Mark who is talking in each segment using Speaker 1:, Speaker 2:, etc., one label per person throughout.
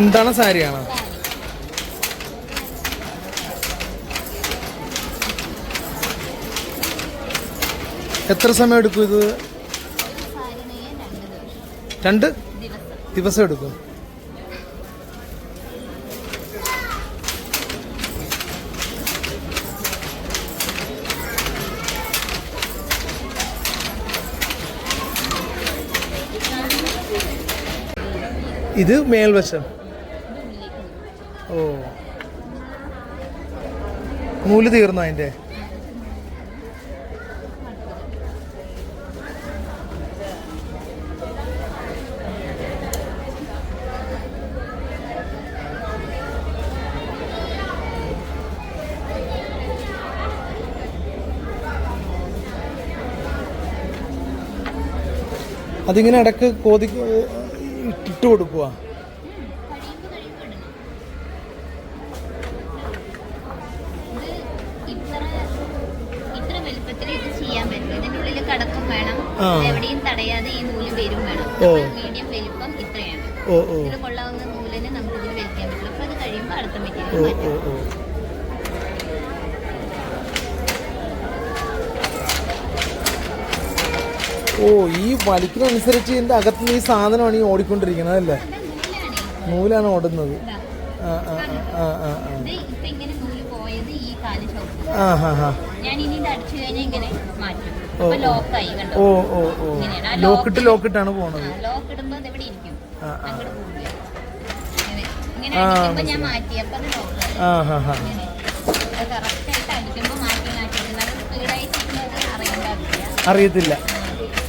Speaker 1: മുന്താണ സാരിയാണോ? എത്ര സമയം എടുക്കും ഇത്?
Speaker 2: രണ്ട്? ദിവസം
Speaker 1: എടുക്കും. ഇത് മേൽവശം. ഓ. നൂൽ തീർന്നു അതിന്റെ? അതിങ്ങനെ ഇടയ്ക്ക് കോതി ഇട്ട് കൊടുക്കുക
Speaker 2: എവിടെയും തടയാതെ ഈ നൂൽ വരും വേണം.
Speaker 1: ഓ.
Speaker 2: മീഡിയം വലിപ്പം ഇത്രയാണ്. ഇതിൽ കൊള്ളാവുന്ന നൂലിനെ നമുക്ക് ഇതിൽ വലിക്കാൻ പറ്റില്ല അപ്പോൾ അത് കഴിയുമ്പോൾ അടുത്ത മെറ്റീരിയൽ
Speaker 1: ഓ ഈ വലിക്കിനനുസരിച്ച് ഇതിന്റെ അകത്ത് ഈ സാധനമാണ് ഈ ഓടിക്കൊണ്ടിരിക്കുന്നത് അല്ലേ?
Speaker 2: നൂലാണ്.
Speaker 1: ഓടുന്നത്. ആ ആ ആ ആ ആ ആ.
Speaker 2: ആ ആ
Speaker 1: ഓ, ഓ ഓ ലോക്കിട്ട് ലോക്കിട്ടാണ് പോണത്. അറിയത്തില്ല.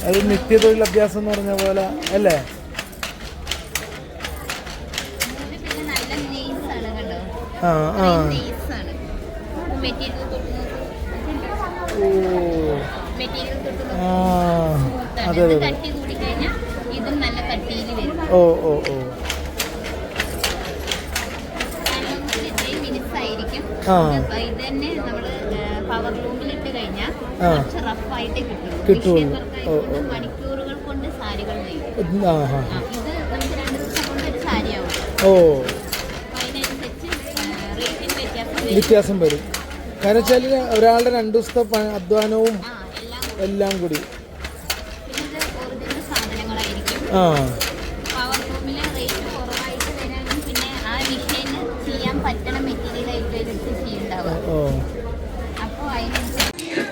Speaker 1: അത് നിത്യതൊഴിൽ അഭ്യാസം എന്ന് പറഞ്ഞ പോലെ അല്ലേ? ആ ആ. ഓ. അതെ അതെ ഓ ഓ ഓ. ആ.
Speaker 2: കിട്ടും
Speaker 1: ഓ, ഓ. ഹാ ഓ.
Speaker 2: വ്യത്യാസം വരും.
Speaker 1: കാരണം വെച്ചാൽ ഒരാളുടെ രണ്ടു ദിവസത്തെ അധ്വാനവും
Speaker 2: എല്ലാം
Speaker 1: കൂടി. ആ.
Speaker 2: പവർ റേറ്റ് കുറവായിട്ട് പിന്നെ ആ മിഷീന് ചെയ്യാൻ പറ്റണ മെറ്റീരിയൽ ആയിട്ട് എടുത്ത് ചെയ്യുന്നുണ്ടാവുക.
Speaker 1: ഓ.
Speaker 2: അപ്പോൾ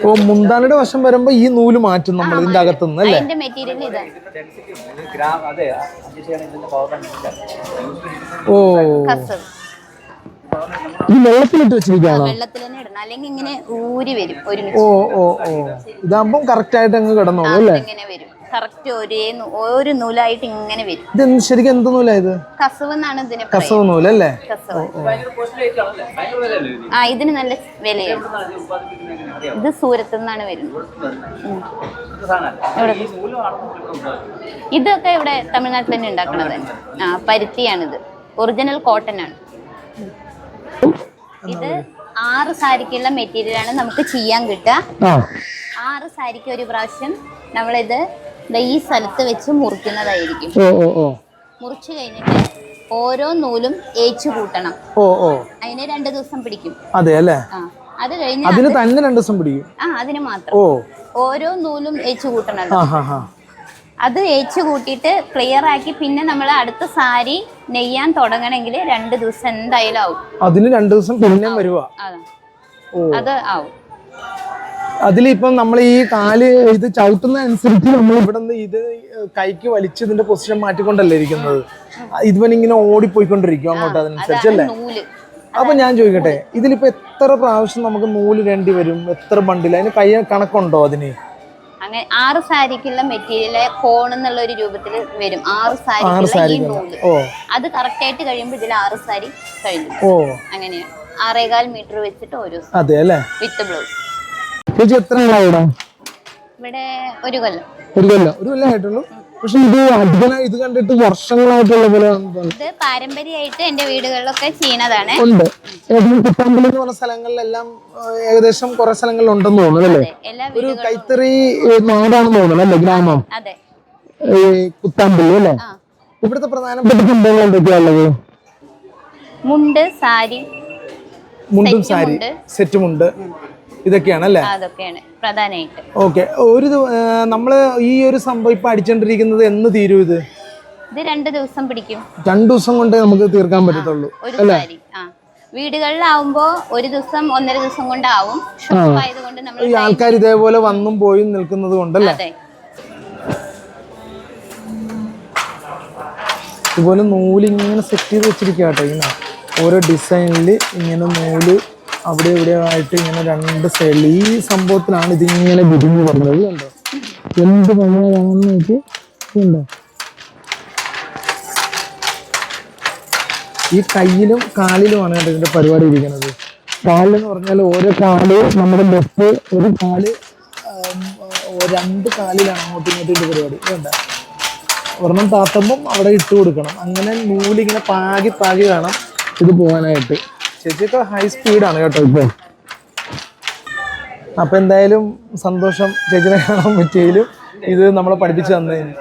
Speaker 1: ഓ മുന്താനയുടെ വശം വരുമ്പോ ഈ നൂൽ മാറ്റും നമ്മൾ ഇതിന്റെ അകത്തുനിന്ന് അല്ലേ?
Speaker 2: അതിന്റെ മെറ്റീരിയൽ ഇതാ.
Speaker 3: ഗ്രാം അതെ അഡ്ജസ്റ്റ് ഇതിന്റെ പവർ കണ്ടില്ല
Speaker 1: ഓ. ഈ വെള്ളത്തിലിട്ട് വെച്ചിരിക്കുകയാണോ?
Speaker 2: വെള്ളത്തിൽ തന്നെ ഇടണം. അല്ലെങ്കിൽ ഇങ്ങനെ ഊരി വരും.
Speaker 1: ഓ
Speaker 2: ഒരുമിച്ച്
Speaker 1: ഓ ഓ. ഇതാകുമ്പം കറക്റ്റ് ആയിട്ട് അങ്ങ് കിടന്നോളൂ അല്ലേ?
Speaker 2: ഇങ്ങനെ വരും. കറക്റ്റ് ഒരേ നൂ- ഒരു നൂലായിട്ട് ഇങ്ങനെ വരും.
Speaker 1: ഇത് എന്ത് ശരിക്കും എന്ത് നൂലാ ഇത്?
Speaker 2: കസവ് എന്നാണ് ഇതിനെ
Speaker 1: കസവ് നൂലല്ലേ
Speaker 2: കസവ്? ആ ഇതിന് നല്ല വിലയാണ്.
Speaker 3: ഇത്
Speaker 2: സൂരത്ത് നിന്നാണ് വരുന്നത്. ഉം.
Speaker 3: ഇവിടെ.
Speaker 2: ഇതൊക്കെ ഇവിടെ തമിഴ്നാട്ടിൽ തന്നെ ഉണ്ടാക്കണത്. ആ പരുത്തിയാണിത്. ഒറിജിനൽ കോട്ടൺ ആണ്. ഇത് ആറ് സാരിക്കുള്ള മെറ്റീരിയൽ ആണ് നമുക്ക് ചെയ്യാൻ കിട്ടുക. ആറ് സാരിക്ക് ഒരു പ്രാവശ്യം നമ്മളിത് ഈ സ്ഥലത്ത് വെച്ച് മുറിക്കുന്നതായിരിക്കും. മുറിച്ചു കഴിഞ്ഞിട്ട് ഓരോ നൂലും ഏച്ചു കൂട്ടണം.
Speaker 1: ഓ ഓ.
Speaker 2: അതിന് രണ്ട് ദിവസം പിടിക്കും.
Speaker 1: അതെ അല്ലേ?
Speaker 2: അത് കഴിഞ്ഞ്
Speaker 1: അതിന് തന്നെ രണ്ടു ദിവസം പിടിക്കും?
Speaker 2: ആ അതിന് മാത്രം.
Speaker 1: ഓ.
Speaker 2: ഓരോ നൂലും ഏച്ചു കൂട്ടണം അത് ഏച്ചു കൂട്ടിയിട്ട് ക്ലിയർ ആക്കി പിന്നെ നമ്മൾ അടുത്ത സാരി നെയ്യാൻ തുടങ്ങണമെങ്കിൽ രണ്ട് ദിവസം എന്തായാലും ആവും.
Speaker 1: അതിന് രണ്ട് ദിവസം പിന്നെ വരുവാ?
Speaker 2: അതാ. ആവും.
Speaker 1: അതിലിപ്പം നമ്മൾ ഈ കാൽ ഇത് ചവിട്ടുന്ന അനുസരിച്ച് നമ്മൾ ഇവിടെ നിന്ന് ഇത് കൈക്ക് വലിച്ച് ഇതിന്റെ പൊസിഷൻ മാറ്റിക്കൊണ്ടല്ലേ ഇരിക്കുന്നത്? ഇതുവൻ ഇങ്ങനെ ഓടിപ്പോയിക്കൊണ്ടിരിക്കും അങ്ങോട്ട് അതിനനുസരിച്ച്
Speaker 2: അതാണ്
Speaker 1: അല്ലേ? അപ്പൊ ഞാൻ ചോദിക്കട്ടെ ഇതിലിപ്പോ എത്ര പ്രാവശ്യം നമുക്ക് നൂൽ രണ്ടി വരും? എത്ര ബണ്ടിൽ അതിന് കൈ കണക്കുണ്ടോ അതിന്?
Speaker 2: അങ്ങനെ ആറ് സാരിക്കുള്ള മെറ്റീരിയൽ കോൺ എന്നുള്ള ഒരു രൂപത്തിൽ വരും. ആറ് സാരിക്കുള്ള ഈ
Speaker 1: നൂൽ.
Speaker 2: അത് കറക്റ്റ് ആയിട്ട് കഴിയുമ്പോൾ ഇതിൽ ആറ് സാരി കഴിഞ്ഞു.
Speaker 1: ഓ.
Speaker 2: അങ്ങനെയാണ് ആറേകാൽ മീറ്റർ വെച്ചിട്ട് ഓരോ വിത്ത് ബ്ലൗസ് ഇവിടെ ഒരു കൊല്ലം.
Speaker 1: ഒരു കൊല്ലം. ഒരു കൊല്ലം ആയിട്ടുള്ളൂ? പക്ഷെ ഇത് അധികം ഇത് കണ്ടിട്ട് വർഷങ്ങളായിട്ടുള്ള പോലെ.
Speaker 2: ഇത് പാരമ്പര്യമായിട്ട് എന്റെ വീടുകളിലൊക്കെ ചെയ്യുന്നതാണ്
Speaker 1: ഉണ്ട്. കുത്താമ്പലം എന്ന് പറഞ്ഞ സ്ഥലങ്ങളിലെല്ലാം ഏകദേശം കുറെ സ്ഥലങ്ങളിൽ ഉണ്ടെന്ന് തോന്നുന്നു അല്ലേ? ഒരു കൈത്തറി നാടാണെന്ന് തോന്നുന്നു അല്ലേ ഗ്രാമം? കുത്താമ്പള്ളി അല്ലേ? ഇവിടുത്തെ പ്രധാനപ്പെട്ട സംഭവങ്ങൾ എന്തൊക്കെയാണുള്ളത്
Speaker 2: മുണ്ട് സാരി
Speaker 1: മുണ്ടും
Speaker 2: സെറ്റ്
Speaker 1: സാരി
Speaker 2: മുണ്ട്.
Speaker 1: ഇതൊക്കെയാണ് അല്ലേ
Speaker 2: അതൊക്കെയാണ് പ്രധാനമായിട്ട്
Speaker 1: ഓക്കെ ഒരു നമ്മൾ നമ്മൾ ഈ ഒരു സംഭവം ഇപ്പൊ അടിച്ചോണ്ടിരിക്കുന്നത് എന്ന് തീരും ഇത്?
Speaker 2: ഇത് രണ്ട് ദിവസം പിടിക്കും.
Speaker 1: രണ്ടു ദിവസം കൊണ്ടേ നമുക്ക് തീർക്കാൻ പറ്റത്തുള്ളൂ
Speaker 2: അല്ലേ? വീടുകളിലാവുമ്പോ ഒരു ദിവസം ഒന്നര ദിവസം കൊണ്ടാവും.
Speaker 1: ഈ ആൾക്കാർ ഇതേപോലെ വന്നും പോയും നിൽക്കുന്നത് കൊണ്ടല്ലേ? ഇതുപോലെ നൂൽ ഇങ്ങനെ സെറ്റ് ചെയ്ത് വെച്ചിരിക്കുക കേട്ടോ ഇങ്ങനെ. ഓരോ ഡിസൈനിൽ ഇങ്ങനെ നൂൽ അവിടെ ഇവിടെ ആയിട്ട് ഇങ്ങനെ രണ്ട് സൈഡിൽ ഈ സംഭവത്തിലാണ് ഇതിങ്ങനെ വിരിഞ്ഞു പറഞ്ഞത് കണ്ടോ? എന്ത് മഴയാണെന്ന് നോക്കി ഉണ്ടോ ഈ കയ്യിലും കാലിലുമാണ് കേട്ടോ ഇതിന്റെ പരിപാടി ഇരിക്കുന്നത്. കാലെന്ന് പറഞ്ഞാൽ ഓരോ കാൽ നമ്മുടെ ലെഫ്റ്റ് ഒരു കാൽ രണ്ട് കാലിലാണ് അങ്ങോട്ടും ഇങ്ങോട്ടും പരിപാടി. വേണ്ട ഒരെണ്ണം താത്തുമ്പം അവിടെ ഇട്ട് കൊടുക്കണം. അങ്ങനെ നൂലിങ്ങനെ പാകി പാകി വേണം ഇത് പോകാനായിട്ട്. ചേച്ചിയൊക്കെ ഹൈ സ്പീഡാണ് കേട്ടോ ഇപ്പോൾ അപ്പം എന്തായാലും സന്തോഷം ചേച്ചിനെ കാണാൻ പറ്റിയതിലും ഇത് നമ്മളെ പഠിപ്പിച്ചു തന്നതിന്.